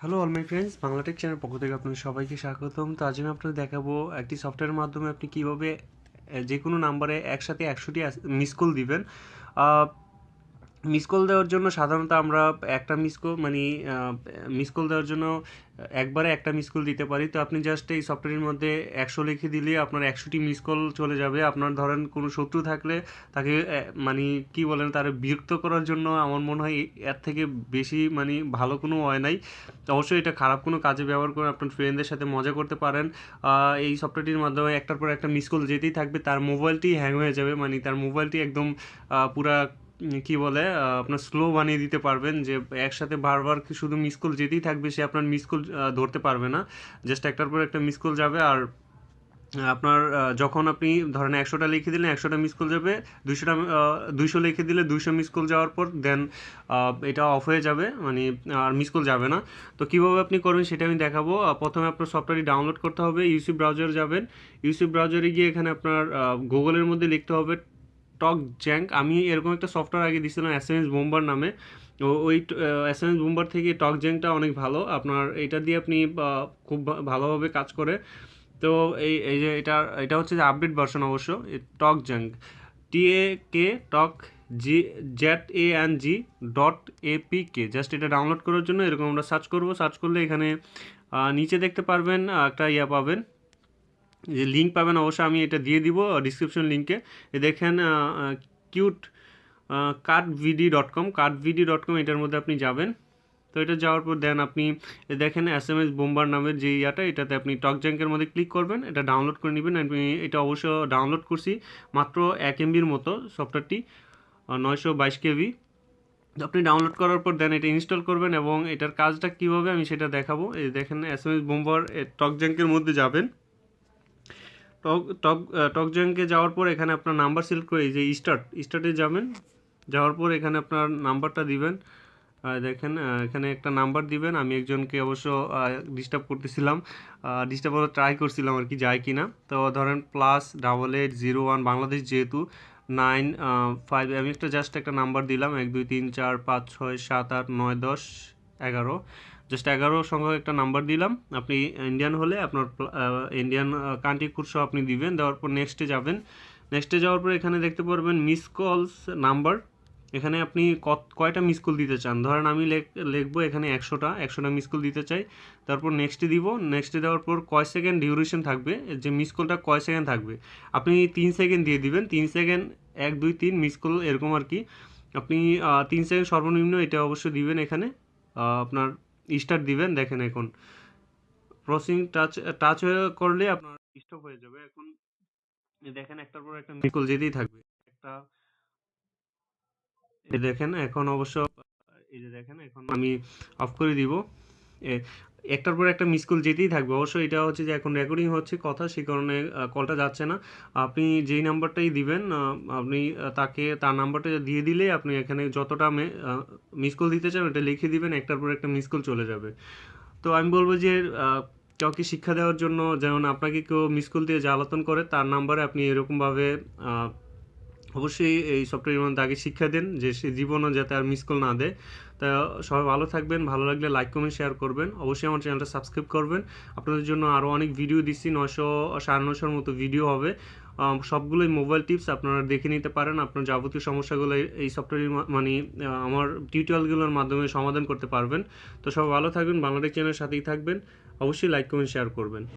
Hello all my friends Banglatech channel পক্ষ থেকে আপনাদের সবাইকে স্বাগতম। তো আজ আমি আপনাদের দেখাবো একটি সফটওয়্যারের মাধ্যমে আপনি কীভাবে যে কোনো নাম্বারে একসাথে একশোটি মিস কল দিবেন। মিস কল দেওয়ার জন্য সাধারণত আমরা একটা মিস কল মানে মিস কল দেওয়ার জন্য একবারে একটা মিস কল দিতে পারি। তো আপনি জাস্ট এই সফটওয়্যারের মধ্যে একশো লিখে দিলে আপনার একশোটি মিস কল চলে যাবে। আপনার ধরেন কোনো শত্রু থাকলে তাকে মানে কি বলেন, তার বিরক্ত করার জন্য আমার মনে হয় এর থেকে বেশি মানে ভালো কোনো হয় নাই। অবশ্যই এটা খারাপ কোনো কাজে ব্যবহার করে আপনার ফ্রেন্ডদের সাথে মজা করতে পারেন। এই সফটওয়্যারটির মাধ্যমে একটার পর একটা মিস কল যেতেই থাকবে, তার মোবাইলটি হ্যাং হয়ে যাবে। মানে তার মোবাইলটি একদম পুরা কি বলে আপনার স্লো বানিয়ে দিতে পারবেন যে একসাথে বারবার শুধু মিস কল যেতেই থাকবে, সে আপনার মিস কল ধরতে পারবে না। জাস্ট একটার পর একটা মিস কল যাবে আর আপনার যখন আপনি ধরেন একশোটা লিখে দিলেন, একশোটা মিস কল যাবে, দুইশোটা দুইশো লিখে দিলে দুইশো মিস কল যাওয়ার পর দেন এটা অফ হয়ে যাবে মানে আর মিস কল যাবে না। তো কীভাবে আপনি করবেন সেটা আমি দেখাবো। প্রথমে আপনার সফটওয়্যারটি ডাউনলোড করতে হবে ইউসি ব্রাউজার যাবেন। ইউসি ব্রাউজারে গিয়ে এখানে আপনার গুগলের মধ্যে লিখতে হবে টক জ্যাঙ্ক। আমি এরকম একটা সফটওয়্যার আগে দিয়েছিলাম এস এম এস বোম্বার নামে। ওই এস এম এস বোম্বার থেকে টক জ্যাঙ্কটা অনেক ভালো। আপনার এটা দিয়ে আপনি খুব ভালোভাবে কাজ করে। তো এই এই যে এটা এটা হচ্ছে যে আপডেট ভার্সন অবশ্য টক জ্যাঙ্ক। টি এ কে টক জি জ্যাট A N G dot A P K just এটা ডাউনলোড করার জন্য এরকম আমরা সার্চ করব। সার্চ করলে এখানে নিচে দেখতে পারবেন একটা ইয়া পাবেন। যে লিঙ্ক পাবেন, অবশ্যই আমি এটা দিয়ে দিব ডিসক্রিপশন লিঙ্কে দেখেন cute card V D dot com card V D dot com এটার মধ্যে আপনি যাবেন। তো এটা যাওয়ার পর দেন আপনি দেখেন এস এম এস বোম্বার নামের যে ইয়াটা, এটাতে আপনি টক জ্যাঙ্কের মধ্যে ক্লিক করবেন, এটা ডাউনলোড করে নেবেন। আমি এটা অবশ্য ডাউনলোড করছি মাত্র এক এমবির মতো সফটওয়্যারটি নয়শো বাইশ কেভি। আপনি ডাউনলোড করার পর দেন এটা ইনস্টল করবেন এবং এটার কাজটা কীভাবে আমি সেটা দেখাবো। এই দেখেন S M S bomber talk জ্যাঙ্কের মধ্যে যাবেন। টক টক টক জ্যাঙ্কে যাওয়ার পর এখানে আপনার নাম্বার সিলেক্ট করে এই যে স্টার্ট স্টার্টে যাবেন, যাওয়ার পর এখানে আপনার নাম্বারটা দিবেন। দেখেন এখানে একটা নাম্বার দিবেন। আমি একজনকে অবশ্য ডিস্টার্ব করতেছিলাম। ডিস্টার্ব করার ট্রাই করছিলাম আর কি যায় কি না তো ধরেন plus double eight zero one Bangladesh যেহেতু নাইন ফাইভ আমি একটা জাস্ট একটা নাম্বার দিলাম। এক, দুই, তিন, চার, পাঁচ, ছয়, সাত, আট, নয়, দশ, এগারো। জাস্ট এগারো সংখ্যক একটা নাম্বার দিলাম। আপনি ইন্ডিয়ান হলে আপনার ইন্ডিয়ান কান্ট্রি কোড আপনি দিবেন, দেওয়ার পর নেক্সটে যাবেন। নেক্সটে যাওয়ার পর এখানে দেখতে পারবেন মিস কলস নাম্বার এখানে আপনি কয়টা মিস কল দিতে চান? ধরেন আমি লিখব এখানে একশোটা একশোটা মিস কল দিতে চাই। তারপর নেক্সটে দিব নেক্সটে দেওয়ার পর কয় সেকেন্ড ডিউরেশন থাকবে? যে মিস কলটা কয় সেকেন্ড থাকবে? আপনি তিন সেকেন্ড দিয়ে দিবেন। তিন সেকেন্ড এক, দুই, তিন মিস কল এরকম আর কি। আপনি তিন সেকেন্ড সর্বনিম্ন এটা অবশ্যই দিবেন এখানে। আপনার স্টার্ট দিবেন, দেখেন এখন। প্রসিং টাচ টাচ হয়ে করলে আপনার স্টপ হয়ে যাবে। এখন দেখেন একটার পর একটা মিকল যেতেই থাকবে। একটা দেখেন, এখন অবশ্য এই যে দেখেন, এখন আমি অফ করে দিব। একটার পর একটা মিস কল যেতেই থাকবে। অবশ্যই এটা হচ্ছে যে এখন রেকর্ডিং হচ্ছে, কথা সেই কারণে কলটা যাচ্ছে না। আপনি যেই নাম্বারটাই দিবেন আপনি তাকে, তার নাম্বারটা দিয়ে দিলে আপনি এখানে যতটা মিস কল দিতে চান ওটা লিখে দিবেন, একটার পর একটা মিস কল চলে যাবে। তো আমি বলব যে কাউকে শিক্ষা দেওয়ার জন্য যেমন আপনাকে কেউ মিস কল দিয়ে জ্বালাতন করে, তার নাম্বারে আপনি এরকমভাবে অবশ্যই এই সফটওয়্যারের মধ্যে আগে শিক্ষা দেন যে সে জীবনও যাতে আর মিস কল না দেয়। তা সবাই ভালো থাকবেন, ভালো লাগলে লাইক কমেন্ট শেয়ার করবেন। অবশ্যই আমার চ্যানেলটা সাবস্ক্রাইব করবেন। আপনাদের জন্য আরও অনেক ভিডিও দিচ্ছি নশো সাড়ে নশোর মতো ভিডিও হবে। সবগুলোই মোবাইল টিপস আপনারা দেখে নিতে পারেন। আপনার যাবতীয় সমস্যাগুলো এই সফটওয়্যার মানে আমার টিউটোরিয়ালগুলোর মাধ্যমে সমাধান করতে পারবেন। তো সবাই ভালো থাকবেন, বাংলাদেশ চ্যানেলের সাথেই থাকবেন। অবশ্যই লাইক কমেন্ট শেয়ার করবেন।